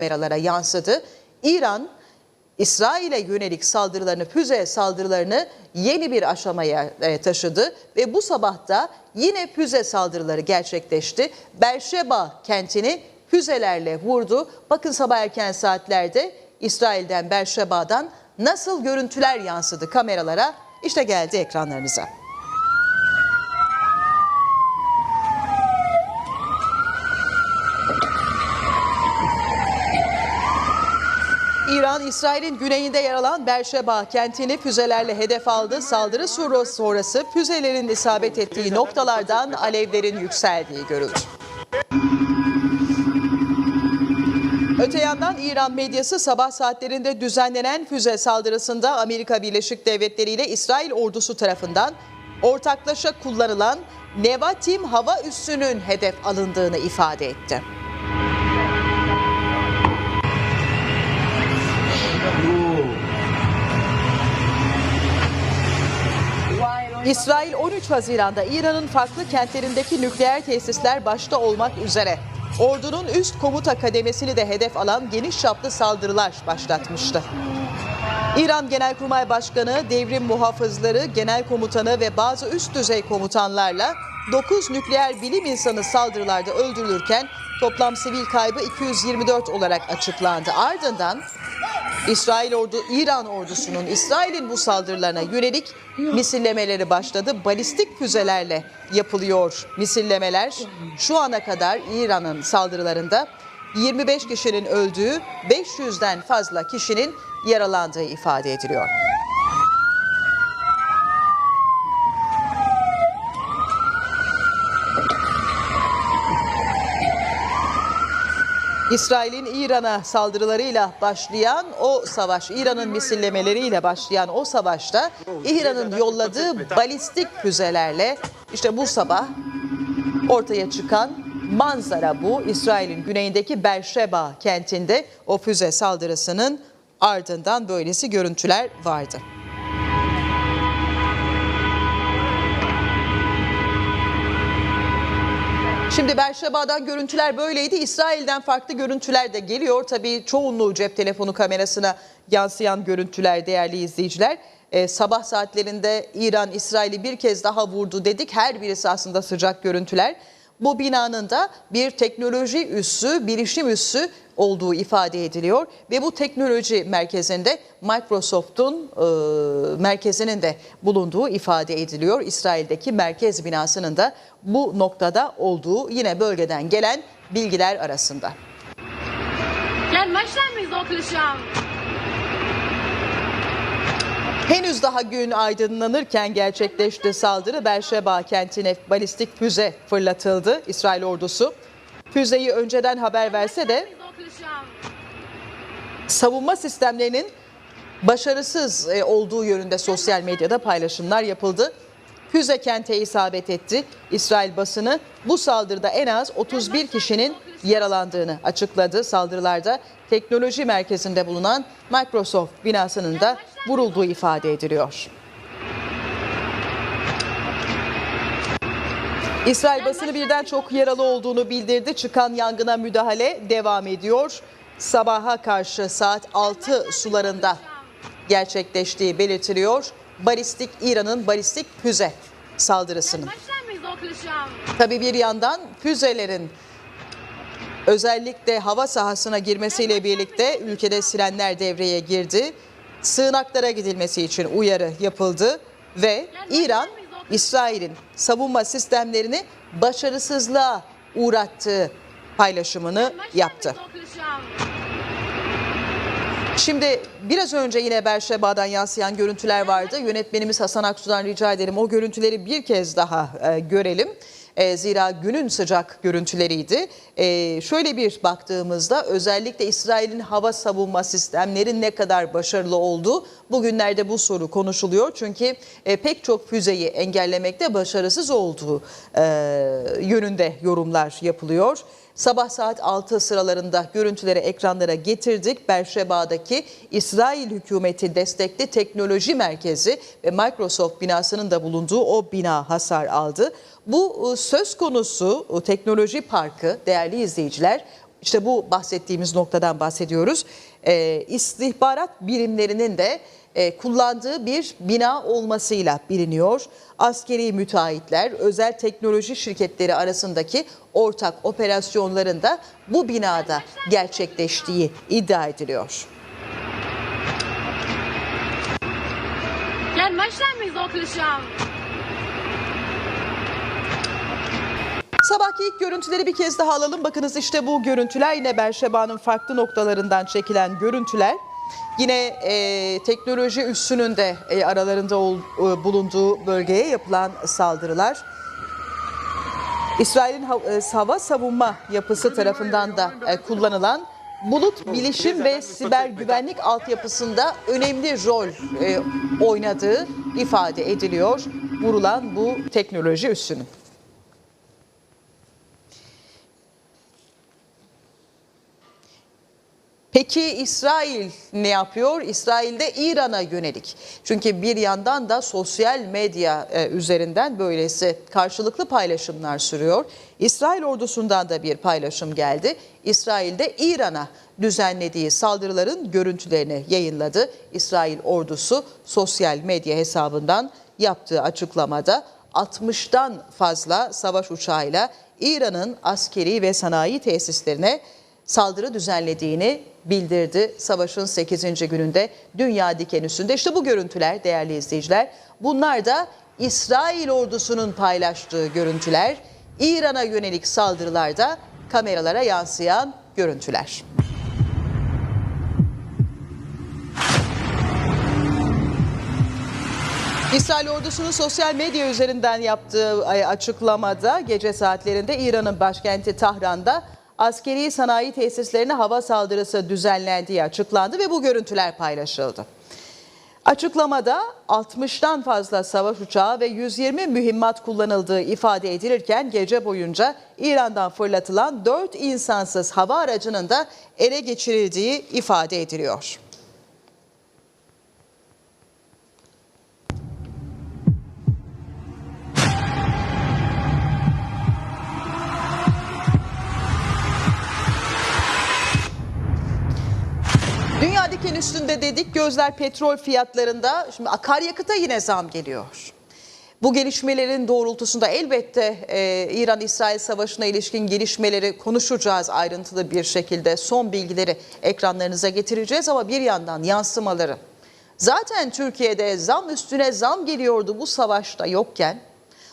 kameralara yansıdı. İran, İsrail'e yönelik saldırılarını, füze saldırılarını yeni bir aşamaya e, taşıdı ve bu sabahta yine füze saldırıları gerçekleşti. Berşeba kentini füzelerle vurdu. Bakın sabah erken saatlerde İsrail'den Berşeba'dan nasıl görüntüler yansıdı kameralara? İşte geldi ekranlarınıza. İran, İsrail'in güneyinde yer alan Berşeba kentini füzelerle hedef aldı. Saldırı sonra- sonrası füzelerin isabet ettiği noktalardan alevlerin yükseldiği görüldü. Öte yandan İran medyası sabah saatlerinde düzenlenen füze saldırısında Amerika Birleşik Devletleri ile İsrail ordusu tarafından ortaklaşa kullanılan Nevatim hava üssünün hedef alındığını ifade etti. İsrail 13 Haziran'da İran'ın farklı kentlerindeki nükleer tesisler başta olmak üzere ordunun üst komuta kademesini de hedef alan geniş çaplı saldırılar başlatmıştı. İran Genelkurmay Başkanı, devrim muhafızları, genel komutanı ve bazı üst düzey komutanlarla 9 nükleer bilim insanı saldırılarda öldürülürken toplam sivil kaybı 224 olarak açıklandı. Ardından İsrail ordu İran ordusunun İsrail'in bu saldırılarına yönelik misillemeleri başladı. Balistik füzelerle yapılıyor misillemeler. Şu ana kadar İran'ın saldırılarında 25 kişinin öldüğü, 500'den fazla kişinin yaralandığı ifade ediliyor. İsrail'in İran'a saldırılarıyla başlayan o savaş, İran'ın misillemeleriyle başlayan o savaşta İran'ın yolladığı balistik füzelerle işte bu sabah ortaya çıkan manzara bu. İsrail'in güneyindeki Berşeba kentinde o füze saldırısının ardından böylesi görüntüler vardı. Şimdi Berşeba'dan görüntüler böyleydi. İsrail'den farklı görüntüler de geliyor. Tabii çoğunluğu cep telefonu kamerasına yansıyan görüntüler değerli izleyiciler. Ee, sabah saatlerinde İran İsrail'i bir kez daha vurdu dedik. Her birisi aslında sıcak görüntüler. Bu binanın da bir teknoloji üssü, bilişim üssü olduğu ifade ediliyor ve bu teknoloji merkezinde Microsoft'un e, merkezinin de bulunduğu ifade ediliyor. İsrail'deki merkez binasının da bu noktada olduğu yine bölgeden gelen bilgiler arasında. Henüz daha gün aydınlanırken gerçekleşti saldırı Berşeba kentine balistik füze fırlatıldı İsrail ordusu. Füzeyi önceden haber verse de savunma sistemlerinin başarısız e, olduğu yönünde sosyal medyada paylaşımlar yapıldı. Füze kente isabet etti. İsrail basını bu saldırıda en az 31 kişinin yaralandığını açıkladı. Saldırılarda teknoloji merkezinde bulunan Microsoft binasının da vurulduğu ifade ediliyor. İsrail basını birden çok yaralı olduğunu bildirdi. Çıkan yangına müdahale devam ediyor. Sabaha karşı saat 6 sularında gerçekleştiği belirtiliyor. Balistik İran'ın balistik füze saldırısının. Tabi bir yandan füzelerin özellikle hava sahasına girmesiyle birlikte ülkede sirenler devreye girdi sığınaklara gidilmesi için uyarı yapıldı ve İran İsrail'in savunma sistemlerini başarısızlığa uğrattığı paylaşımını yaptı. Şimdi biraz önce yine Berşeba'dan yansıyan görüntüler vardı. Yönetmenimiz Hasan Aksu'dan rica ederim o görüntüleri bir kez daha e, görelim. E, zira günün sıcak görüntüleriydi. E, şöyle bir baktığımızda özellikle İsrail'in hava savunma sistemleri ne kadar başarılı olduğu bugünlerde bu soru konuşuluyor. Çünkü e, pek çok füzeyi engellemekte başarısız olduğu e, yönünde yorumlar yapılıyor. Sabah saat 6 sıralarında görüntüleri ekranlara getirdik. Berşeba'daki İsrail hükümeti destekli teknoloji merkezi ve Microsoft binasının da bulunduğu o bina hasar aldı. Bu e, söz konusu e, teknoloji parkı değerli izleyiciler işte bu bahsettiğimiz noktadan bahsediyoruz. Ee, istihbarat birimlerinin de kullandığı bir bina olmasıyla biliniyor. Askeri müteahhitler, özel teknoloji şirketleri arasındaki ortak operasyonların da bu binada gerçekleştiği iddia ediliyor. Sabahki ilk görüntüleri bir kez daha alalım. Bakınız işte bu görüntüler yine Berşeba'nın farklı noktalarından çekilen görüntüler. Yine e, teknoloji üssünün de e, aralarında ol- e, bulunduğu bölgeye yapılan saldırılar. İsrail'in e, hava savunma yapısı tarafından da e, kullanılan bulut bilişim ve siber güvenlik altyapısında önemli rol e, oynadığı ifade ediliyor vurulan bu teknoloji üssünün. Peki İsrail ne yapıyor? İsrail de İran'a yönelik. Çünkü bir yandan da sosyal medya e, üzerinden böylesi karşılıklı paylaşımlar sürüyor. İsrail ordusundan da bir paylaşım geldi. İsrail de İran'a düzenlediği saldırıların görüntülerini yayınladı. İsrail ordusu sosyal medya hesabından yaptığı açıklamada 60'tan fazla savaş uçağıyla İran'ın askeri ve sanayi tesislerine saldırı düzenlediğini bildirdi. Savaşın 8. gününde dünya diken üstünde. İşte bu görüntüler değerli izleyiciler. Bunlar da İsrail ordusunun paylaştığı görüntüler. İran'a yönelik saldırılarda kameralara yansıyan görüntüler. İsrail ordusunun sosyal medya üzerinden yaptığı açıklamada gece saatlerinde İran'ın başkenti Tahran'da askeri sanayi tesislerine hava saldırısı düzenlendiği açıklandı ve bu görüntüler paylaşıldı. Açıklamada 60'tan fazla savaş uçağı ve 120 mühimmat kullanıldığı ifade edilirken gece boyunca İran'dan fırlatılan 4 insansız hava aracının da ele geçirildiği ifade ediliyor. Diken üstünde dedik gözler petrol fiyatlarında. Şimdi akaryakıta yine zam geliyor. Bu gelişmelerin doğrultusunda elbette e, İran-İsrail savaşına ilişkin gelişmeleri konuşacağız ayrıntılı bir şekilde. Son bilgileri ekranlarınıza getireceğiz ama bir yandan yansımaları. Zaten Türkiye'de zam üstüne zam geliyordu bu savaşta yokken.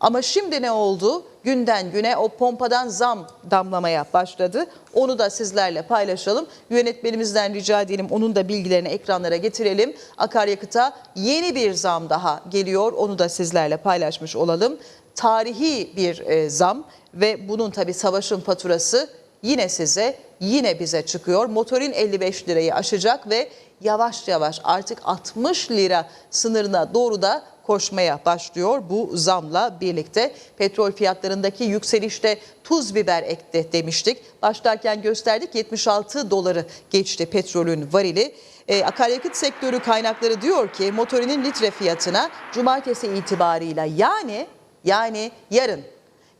Ama şimdi ne oldu? Günden güne o pompadan zam damlamaya başladı. Onu da sizlerle paylaşalım. Yönetmenimizden rica edelim onun da bilgilerini ekranlara getirelim. Akaryakıta yeni bir zam daha geliyor. Onu da sizlerle paylaşmış olalım. Tarihi bir e, zam ve bunun tabii savaşın faturası yine size yine bize çıkıyor. Motorin 55 lirayı aşacak ve yavaş yavaş artık 60 lira sınırına doğru da koşmaya başlıyor bu zamla birlikte. Petrol fiyatlarındaki yükselişte tuz biber ekti demiştik. Başlarken gösterdik 76 doları geçti petrolün varili. E, akaryakıt sektörü kaynakları diyor ki motorinin litre fiyatına cumartesi itibarıyla yani yani yarın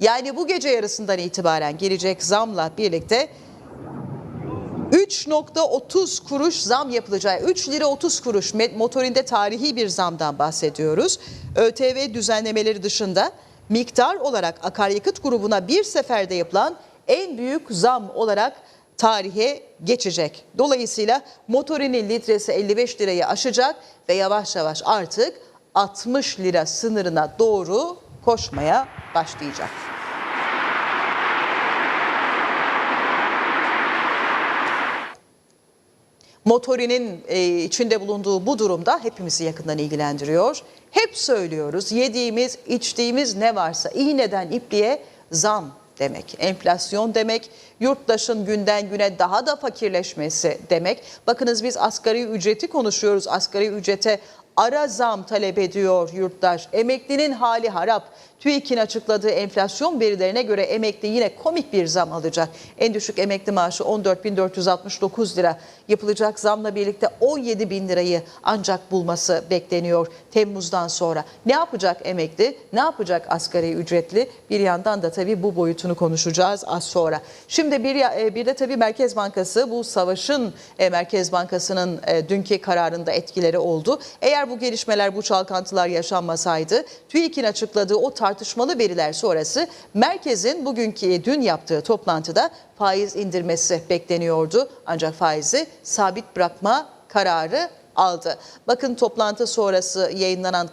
yani bu gece yarısından itibaren gelecek zamla birlikte 3.30 kuruş zam yapılacağı 3 lira 30 kuruş motorinde tarihi bir zamdan bahsediyoruz. ÖTV düzenlemeleri dışında miktar olarak akaryakıt grubuna bir seferde yapılan en büyük zam olarak tarihe geçecek. Dolayısıyla motorinin litresi 55 lirayı aşacak ve yavaş yavaş artık 60 lira sınırına doğru koşmaya başlayacak. Motorinin e, içinde bulunduğu bu durumda hepimizi yakından ilgilendiriyor. Hep söylüyoruz yediğimiz, içtiğimiz ne varsa iğneden ipliğe zam demek. Enflasyon demek, yurttaşın günden güne daha da fakirleşmesi demek. Bakınız biz asgari ücreti konuşuyoruz. Asgari ücrete ara zam talep ediyor yurttaş. Emeklinin hali harap. TÜİK'in açıkladığı enflasyon verilerine göre emekli yine komik bir zam alacak. En düşük emekli maaşı 14.469 lira. Yapılacak zamla birlikte 17 bin lirayı ancak bulması bekleniyor Temmuz'dan sonra. Ne yapacak emekli? Ne yapacak asgari ücretli? Bir yandan da tabii bu boyutunu konuşacağız az sonra. Şimdi bir, e, bir de tabii Merkez Bankası bu savaşın e, Merkez Bankası'nın e, dünkü kararında etkileri oldu. Eğer bu gelişmeler, bu çalkantılar yaşanmasaydı TÜİK'in açıkladığı o tartışmalı veriler sonrası merkezin bugünkü dün yaptığı toplantıda faiz indirmesi bekleniyordu. Ancak faizi sabit bırakma kararı aldı. Bakın toplantı sonrası yayınlanan